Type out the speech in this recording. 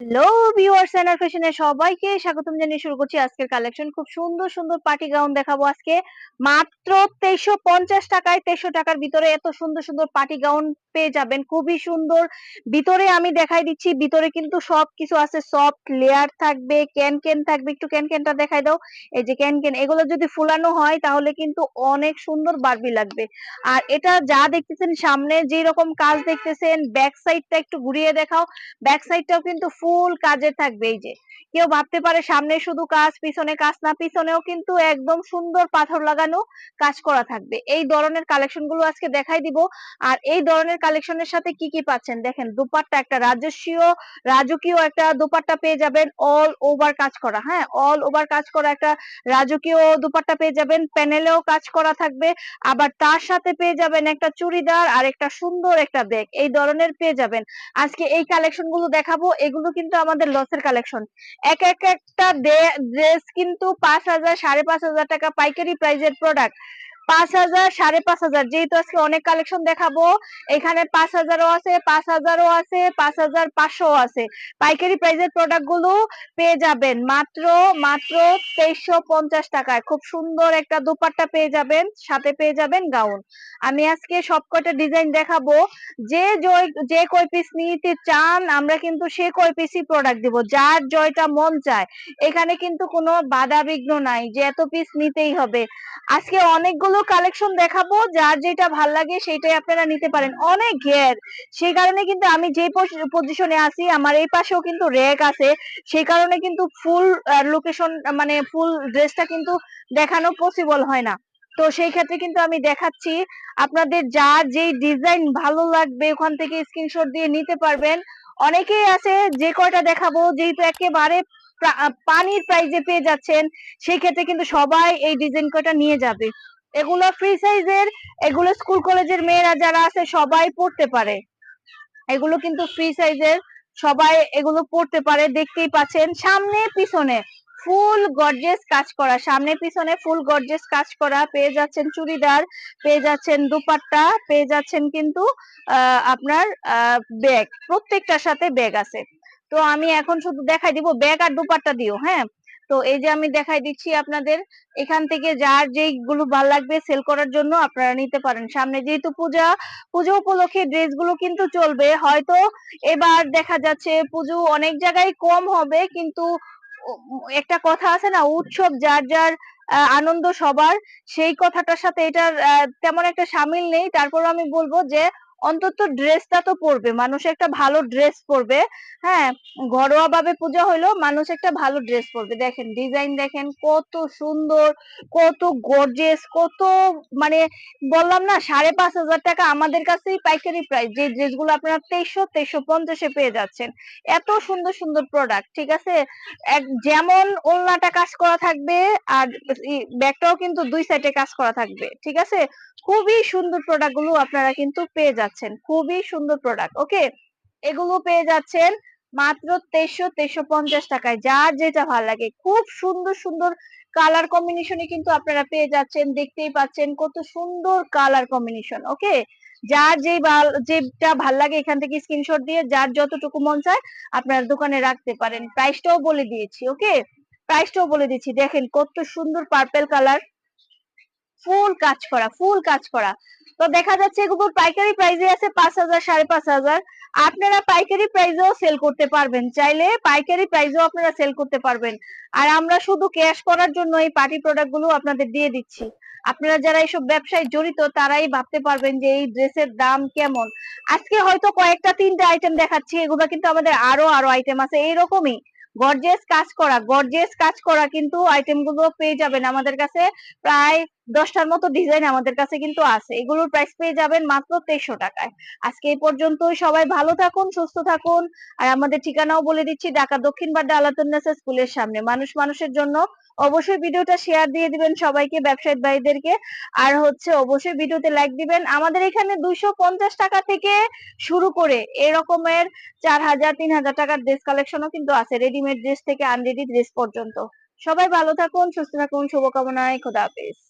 Hello viewers এনার সবাইকে জানিয়ে শুরু করছি আজকের কালেকশন খুব সুন্দর সুন্দর পার্টি গাউন দেখাবো আজকে। মাত্র পঞ্চাশ টাকায় টাকার ভিতরে এত সুন্দর সুন্দর পার্টি গাউন পেয়ে যাবেন। খুবই সুন্দর। ভিতরে আমি দেখাই দিচ্ছি, ভিতরে কিন্তু সব কিছু আছে। সফট লেয়ার থাকবে ক্যান ক্যান থাকবে। একটু ক্যান ক্যানটা দেখাই দাও। এই যে ক্যান ক্যান এগুলো যদি ফুলানো হয়, তাহলে কিন্তু অনেক সুন্দর বারবি লাগবে। আর এটা যা দেখতেছেন, সামনে যেরকম কাজ দেখতেছেন ব্যাক সাইডটা একটু ঘুরিয়ে দেখাও। ব্যাক সাইডটাও কিন্তু ফুল কাজের থাকবে, এই যে। কেউ ভাবতে পারে সামনে শুধু কাজ, পিছনে কাজ, না, পিছনেও কিন্তু একদম সুন্দর পাথর লাগানো কাজ করা থাকবে। এই ধরনের কালেকশনগুলো আজকে দেখাই দিব। আর এই ধরনের কালেকশনের সাথে কি কি পাচ্ছেন? দেখেন, দুপাট্টা একটা রাজস্বীয়, রাজকীয় একটা দুপাট্টা পেয়ে যাবেন অল ওভার কাজ করা। হ্যাঁ অল ওভার কাজ করা একটা রাজকীয় দুপাট্টা পেয়ে যাবেন, প্যানেলেও কাজ করা থাকবে। আবার তার সাথে পেয়ে যাবেন একটা চুড়িদার আর একটা সুন্দর একটা ব্যাগ। এই ধরনের পেয়ে যাবেন। আজকে এই কালেকশনগুলো দেখাবো। এগুলো কিন্তু আমাদের লসের কালেকশন এক এক একটা ড্রেস কিন্তু পাঁচ হাজার, সাড়ে পাঁচ হাজার টাকা পাইকারি প্রাইজের প্রোডাক্ট পাঁচ হাজার, সাড়ে পাঁচ হাজার। যেহেতু আজকে অনেক কালেকশন দেখাবো, এখানে পাঁচ হাজারও আছে, পাঁচ হাজারও আছে, পাঁচ হাজার পাঁচশো আছে। পাইকারি প্রাইজের প্রোডাক্টগুলো পেয়ে যাবেন মাত্র মাত্র তেইশশো পঞ্চাশ টাকায়। খুব সুন্দর একটা দুপাট্টা পেয়ে যাবেন, সাথে পেয়ে যাবেন গাউন। আমি আজকে সবকটা ডিজাইন দেখাবো। যে জয়, যে কয় পিস নিতে চান, আমরা কিন্তু সে কয় পিসই প্রোডাক্ট দিব, যার জয়টা মন চায়। এখানে কিন্তু কোনো বাধা বিঘ্ন নাই, যে এত পিস নিতেই হবে। আজকে অনেকগুলো কালেকশন দেখাবো, যার যেটা ভালো লাগে সেটাই আপনারা নিতে পারেন। অনেক ঘের সেই কারণে কিন্তু আমি যে পজিশনে আছি, আমার এই পাশেও কিন্তু র্যাক আছে। সেই কারণে কিন্তু ফুল লোকেশন মানে ফুল ড্রেসটা কিন্তু দেখানো পসিবল হয় না। তো সেই ক্ষেত্রে কিন্তু আমি দেখাচ্ছি। আপনাদের যার যেই ডিজাইন ভালো লাগবে, ওখান থেকে স্ক্রিনশট দিয়ে নিতে পারবেন। অনেকেই আছে, যে কয়টা দেখাবো, যেহেতু একেবারে পানির প্রাইজে পেয়ে যাচ্ছেন, সেই ক্ষেত্রে কিন্তু সবাই এই ডিজাইন কয়টা নিয়ে যাবে। এগুলো ফ্রি সাইজের এগুলো স্কুল কলেজের মেয়েরা যারা আছে সবাই পড়তে পারে। এগুলো কিন্তু ফ্রি সাইজের সবাই এগুলো পড়তে পারে, দেখতেই পাচ্ছেন। সামনে, পিছনে ফুল গর্জেস কাজ করা। সামনে, পিছনে ফুল গর্জেস কাজ করা। পেয়ে যাচ্ছেন চুড়িদার, পেয়ে যাচ্ছেন দুপাট্টা, পেয়ে যাচ্ছেন কিন্তু আপনার ব্যাগ প্রত্যেকটার সাথে ব্যাগ আছে। তো আমি এখন শুধু দেখাই দিব। ব্যাগ আর দুপাট্টা দিও হ্যাঁ? তো এই যে আমি দেখাই দিচ্ছি আপনাদের, এখান থেকে যার যেইগুলো ভালো লাগবে সেল করার জন্য আপনারা নিতে পারেন। সামনে যেহেতু পূজা, পুজো উপলক্ষে ড্রেসগুলো কিন্তু চলবে। হয়তো এবার দেখা যাচ্ছে পুজো অনেক জায়গায় কম হবে, কিন্তু একটা কথা আছে না, উৎসব যার যার আনন্দ সবার, সেই কথাটার সাথে এটার তেমন একটা সামিল নেই। তারপর আমি বলব যে অন্তত ড্রেসটা তো পরবে। মানুষ একটা ভালো ড্রেস পরবে। হ্যাঁ ঘরোয়া ভাবে পূজা হইল মানুষ একটা ভালো ড্রেস পরবে। দেখেন, ডিজাইন দেখেন, কত সুন্দর, কত গর্জেস কত মানে বললাম না, সাড়ে পাঁচ হাজার টাকা আমাদের কাছেই পাইকারি প্রাইস যে ড্রেসগুলো আপনারা তেইশশো তেইশশো পঞ্চাশে পেয়ে যাচ্ছেন। এত সুন্দর সুন্দর প্রোডাক্ট ঠিক আছে? এক, যেমন ওলনাটা কাজ করা থাকবে আর ব্যাগটাও কিন্তু দুই সাইডে কাজ করা থাকবে, ঠিক আছে? খুবই সুন্দর প্রোডাক্টগুলো আপনারা কিন্তু পেয়ে যাচ্ছেন। খুবই সুন্দর প্রোডাক্ট ওকে এগুলো পেয়ে যাচ্ছেন মাত্র তেইশশো তেইশশো পঞ্চাশ টাকায়। যার যেটা ভালো লাগে, খুব সুন্দর সুন্দর কালার কম্বিনেশনে কিন্তু আপনারা পেয়ে যাচ্ছেন। দেখতেই পাচ্ছেন কত সুন্দর কালার কম্বিনেশন ওকে যার যেই যেটা ভালো লাগে এখান থেকে স্ক্রিনশট দিয়ে, যার যতটুকু মন চায় আপনার দোকানে রাখতে পারেন। প্রাইসটাও বলে দিয়েছি ওকে প্রাইসটাও বলে দিচ্ছি দেখেন কত সুন্দর পার্পেল কালার ফুল কাজ করা, ফুল কাজ করা। তো দেখা যাচ্ছে এগুলোর পাইকারি প্রাইসে আছে পাঁচ হাজার, সাড়ে পাঁচ হাজার। আপনারা পাইকারি প্রাইসেও সেল করতে পারবেন। চাইলে পাইকারি প্রাইসেও আপনারা সেল করতে পারবেন। আর আমরা শুধু ক্যাশ করার জন্য এই পার্টি প্রোডাক্টগুলো আপনাদের দিয়ে দিচ্ছি। আপনারা যারা এইসব ব্যবসায় জড়িত, তারাই ভাবতে পারবেন যে এই ড্রেসের দাম কেমন। আজকে হয়তো কয়েকটা, তিনটা আইটেম দেখাচ্ছি। এগুলো কিন্তু আমাদের আরও আরও আইটেম আছে। এইরকমই। গর্জেস কাজ করা গর্জেস কাজ করা কিন্তু আইটেমগুলো পেয়ে যাবেন। আমাদের কাছে প্রায় দশটার মতো ডিজাইন আমাদের কাছে কিন্তু আছে। এগুলোর প্রাইস পেয়ে যাবেন মাত্র তেইশশো টাকায়। আজকে এই পর্যন্তই। সবাই ভালো থাকুন, সুস্থ থাকুন। আর আমাদের ঠিকানাও বলে দিচ্ছি, ঢাকা দক্ষিণ বাড্ডা আলাতুন্নেসা স্কুলের সামনে। মানুষ মানুষের জন্য অবশ্যই ভিডিওটা শেয়ার দিয়ে দিবেন সবাইকে ব্যবসায়িক ভাইদেরকে। আর হচ্ছে অবশ্যই ভিডিওতে লাইক দিবেন। আমাদের এখানে দুইশো পঞ্চাশ টাকা থেকে শুরু করে এরকমের চার হাজার, তিন হাজার টাকার ড্রেস কালেকশনও কিন্তু আছে। রেডিমেড ড্রেস থেকে আনরেডি ড্রেস পর্যন্ত। সবাই ভালো থাকুন, সুস্থ থাকুন। শুভকামনায় খোদা হাফেজ।